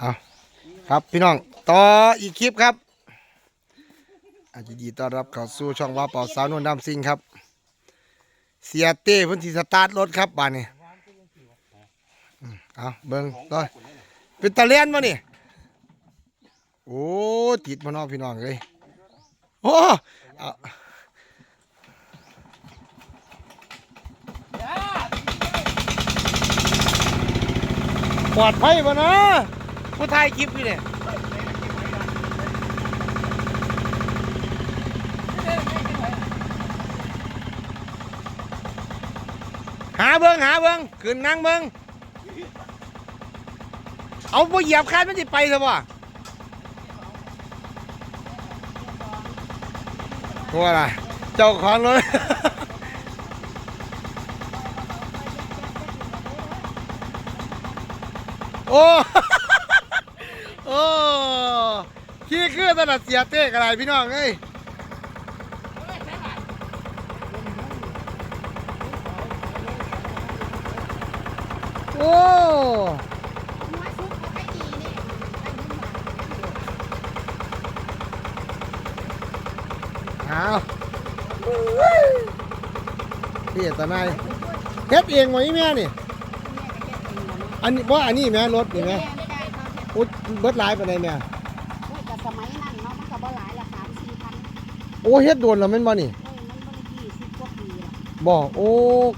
เอาครับพี่น้องต่ออีกคลิปครับอายินดีต้อนรับเข้าสู่ช่องว่าเป่าสาวนวลดำซิงครับ เสียเต้เพื้นที่สตาร์ทรถครับบ้านนี้เอาเบิ้งต่อยเป็นตะเลียนมานี่โอ้ติดมานอกพี่น้องเลยโอ้เอาปลอดภัยป่ะนะ ผู้ถ่ายคลิปอยู่เนี่ยหาเบิ้งหาเบิ้งขึ้นนั่งเบิ้งเอาไปเหยียบคันมันจะไปซะบ่ตัวอะไรเจ้าของรถโอ้ โอ้ ขี้คือตลาดเสียเต้กันไรพี่น้องเอ้ยโอ้หัวซุปเขาไปดีนี่ไปยุ่งหมาเอาพี่ตาไนายเฮ็ดเองไว้แม่นี่อันนี้ว่าอันนี้แม่รถนี่แม่แม่ไม่ได้เขาแค่อุ๊ยเบิดหลายปานใดแโอ้เฮ็ดโดนแล้วแม่นบ่นี่เอ้ยมันบ่ได้ยี่สิบกว่าปีละบ่โอ้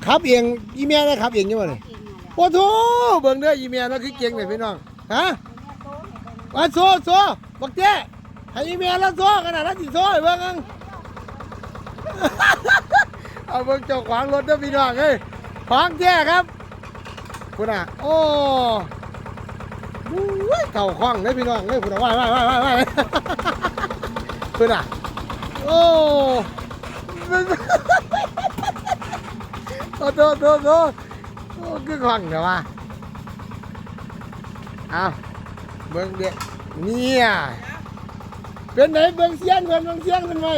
ขับเองอีแม่ได้ขับเองอยู่บ่นี่เองนั่นแหละโอ้โถเบิ่งเด้ออีเมียเราคือเก่งเลยพี่น้องฮะเดี๋ยวเนี่ยโตให้เบิ่งมาโซโซบักเจ้ให้อีเมียเราโซขนาดนั้นสิโซให้เบิ่งอัง เอาเบิ่งเจ้าของรถเด้อพี่น้องเอ้ยของแท้ครับคุณอะโอ้บู๊ยเก่าคล่องเลยพี่น้องเอ้ยคุณอะว้ายว้ายว้ายว้ายว้าย คุณอะ โอ้โอ้โตโตโตโอ้คือคล่องเดี๋ยวว่าเอาเบิ่งเด็กเนี่ยเป็นไหนเบิ่งเสียนเพิ่นเบิ่งเสียนเพิ่นไว้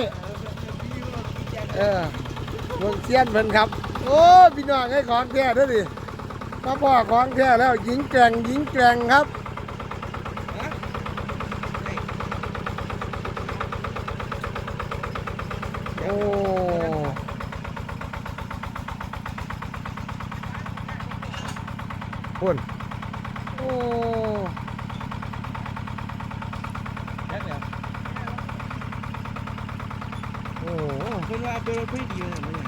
เออเบิ่งเสียนเพิ่นครับ โอ้พี่น้องให้ของแท้ด้อดิมาพ่อของแท้แล้วหญิงแกร่งหญิงแกร่งครับโอ้ พุ่นโอ้โอ้เพิ่นว่าเป็นรถคุยดีนะเนี่ย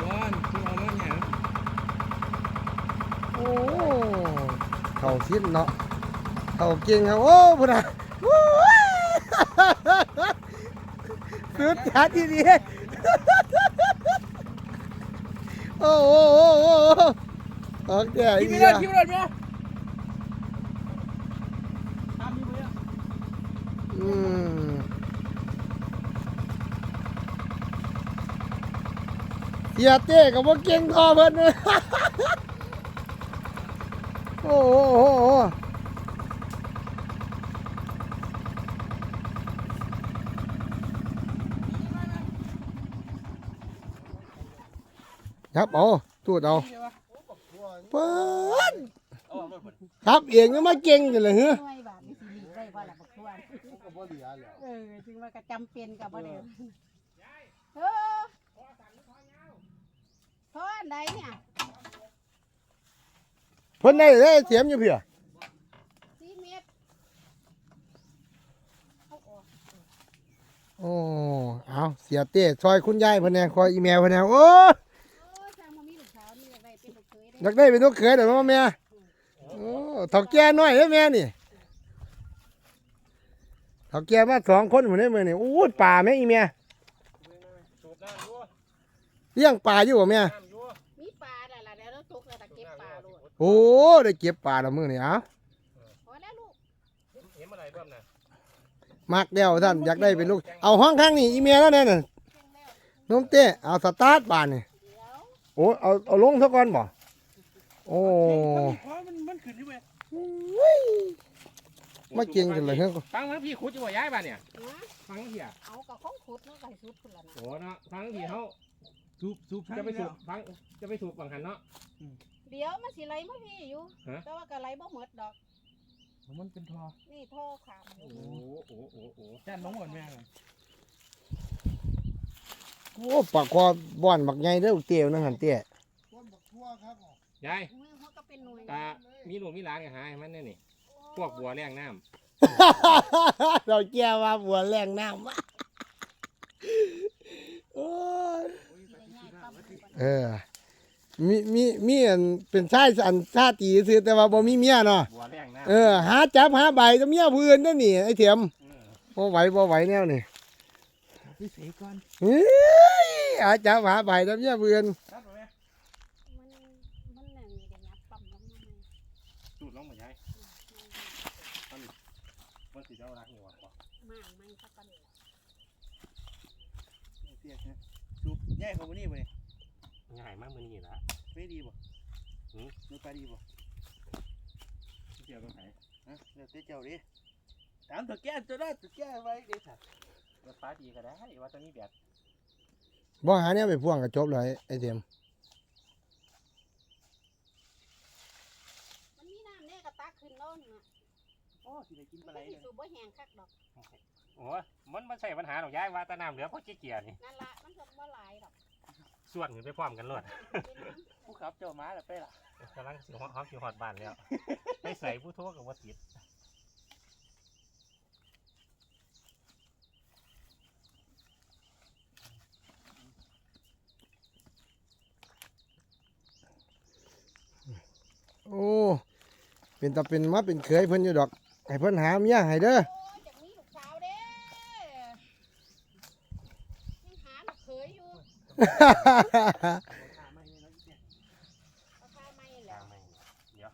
บอนคือเอามาเนี่ยโอ้เข่าสิ้นเนาะเข่าเก่งครับโอ้พุ่นอะโอ้ย สุดยอดที่ดีโอ้โอ้โอ้โอ้โอ้โอเคคิอีดไม่เดีได้ยคิดไม่ได้เนี่ยตามนี้เลยอืมเสียเต้กับว่าเก่งทอเพิ่นเลยโอ้โห โอ้โหครับเอาตูดเอาเปิ้นครับเองก็มาเก่งกันเลยเฮ้ยหน่วยบาทนี่สิมีได้บ่ล่ะบักทวนเออจึงว่าก็จำเป็นกับบ่ได้เออทออันใดเนี่ยเพิ่นได้ได้เสียมอยู่เพี่อสี่เมตรเอาออกโอ้เอาเสียเต้ซอยคุณยายเพิ่นแหน่คอยอีเมลเพิ่นแหน่โอ้ อได้ยากได้เป็นลูกเขยเดี๋ยวมาแม่โอ้เฒ่าแก่น้อยเด้อแม่นี่เฒ่าแก่มาสองคนหมดเลยมื้อนี่โอ้ยป่าแม่อีเมียสูบน้ำอยู่เลี้ยงป่าอยู่บ่แม่น้ำอยู่มีปลาได้ล่ะแล้วเราตกแล้วตะเก็บปลาด้วยโอ้ได้เก็บป่าละมื้อนี่เอ้าพอแล้วลูกเห็นอะไรบ้างนะมักแล้วท่านอยากได้เป็นลูก เอาห้องข้างนี่อีเมียแล้วแน่น่ะนมเต้เอาสตาร์ทบ้านนี่เดี๋ยว โอ้เอาเอาลงซะก่อนบ่ โอ้เพราะมันมันขึ้นที่เว้ยมาเก่งกันเลยเฮ้ยฟังทั้งพี่ขุดอยู่ว่าย้ายบ้านเนี่ยนะฟังทั้งพี่อะเอากับของขุดเนาะก็ให้สุดพุ่นล่ะนะโอ้เนาะฟังทั้งพี่เขาสูบสูบจะไปสูบฟังจะไปสูบฝั่งหันเนาะเดี๋ยวมันสิไหลมาพี่อยู่ฮะแต่ว่าก็ไหลบ่หมดดอกมันเป็นทอนี่ท่อขามอยู่โอ้โหโอ้โหโอ้โหจานน้องหมดแม่เลยโอ้ปากคอบ่อนบักใหญ่เด้อเตี้ยวนั่งหันเตี้ยต้นบักทั่วครับ ยายอุ้ยเขาก็เป็นหน่วยตามีลูกมีหลานกันหาให้มันเนี่ยนี่ พวกบัวแรงน้เราแก้ว่าบัวแรงน้ำวะโอ้ยสิได้ง่ายปั๊มขึ้นไปเออ มีมีมีอันเป็นชายอันชาติซื้อแต่ว่าบ่มีเมียเนาะำบัวแรงน้ำเออ หาจับหาใบก็เมียผู้อื่นนั่นนี่ไอ้เถียมเออบ่ไหวบ่ไหวแนวนี่พี่เสกก่อนเฮ้ยหาจับหาใบแล้วเมียผู้อื่นครับผมแม่มันมันน่ะมีได้งับปั๊มลงมาใหม่ สูดลงมายายมันมันสีเจ้ารักนี่หว่า มากมันสักกันเลย เสียกนะสูบแย่เขาวันนี้บ่เนี่ยง่ายมากมือนี่ละไม่ดีบ่หือนูปลาดีบ่เกี่ยวกับไหนฮะเดี๋ยวเต้เจ้าดิถามตัวแก้ตัวได้ตัวแก้ไว้เด็ดขาดรถฟ้าดีก็ได้ว่าตอนนี้แบบบ่หาเนี่ยไปพ่วงก็จบเลยไอ้เถียมมันมีน้ำเนี่ยก็ตักขึ้นโน่นน่ะโอ้สิไปกินปมัลานไหลก็สิเลยสูบบ่แห้งคักดอก โอ้ยมันมันใช่ปัญหาหรอกยายว่าแตะน้ำเหลือเพราะขี้เกียจนี่นั่นละมันก็บ่หลายดอกส่วนขึ้นไปพร้อมกันรถเป็นน้ำผู้ขับเจ้าม้าแล้วไปล่ะกำลังสิฮอตฮอตสิฮอตบ้านแล้วให้ใส่ผู้โทษกับว่าติดโอ้ เป็นตาเป็นมาเป็นเคยเพิ่นอยู่ดอก ให้เพิ่นหาเมียให้เด้อ โอ้ยจากนี้ลูกสาวเด้ยังหาลูกเขยอยู่ เดี๋ยว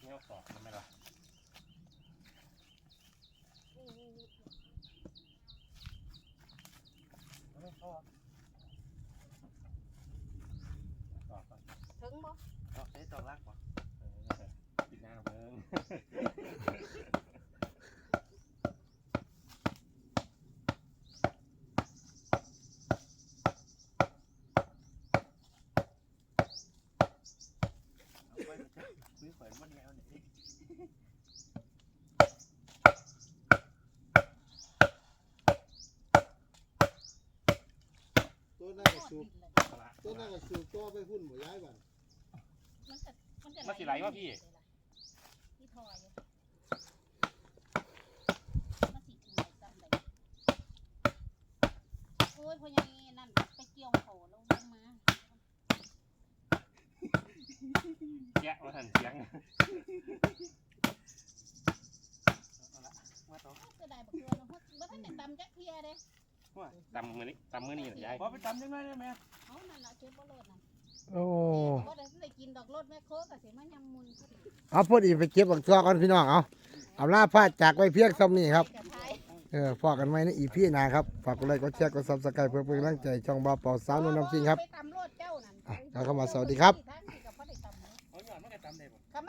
เนี่ยสอบมันไม่หรอนี่นี่นี่สอบก่อนถึงบ่เอาใส่ตอกลักบ่เออปิดหน้าเบิ้งื้อข่อยมันแนวนี่ตัวนั้นก็สูบตัวนั้นก็สูบตัวไปพุ่นบ่ย้ายบัดมันมันสิไหลวะพี่ ที่ทอยมันสิถึงไหนจำได้โอ้ยพอยังนั่นไปเกี่ยวโผลงมา แกะว่าทันเสียงมาต่อก็ได้บักเกลือเนาะบ่ทันได้ตำจักเทียเด้ตำมือนี้ตำมือนี้เหรอยายขอไปตำยังไงได้ไหมเอานั่นล่ะเก็บบ่โลดนั่นโอ้บ่ได้ได้กินดอกรถแม่โคก็สิมายำมุนพอดีเอาพอดีไปเก็บบักตัวก่อนพี่น้องเอาเอาลาพาจากไว้เพียงซ้ำนี้ครับกระทายเออพอกันไหมในอีพีหน้าครับฝากกดไลค์กดแชร์กดซับสไครป์เพื่อเป็นกำลังใจช่องบ่าวเป่าสาวนุ่นน้ำซิงครับ ไปตำรถเจ้านั่น อะแล้วเข้ามาสวัสดีครับ ทางที่ ก็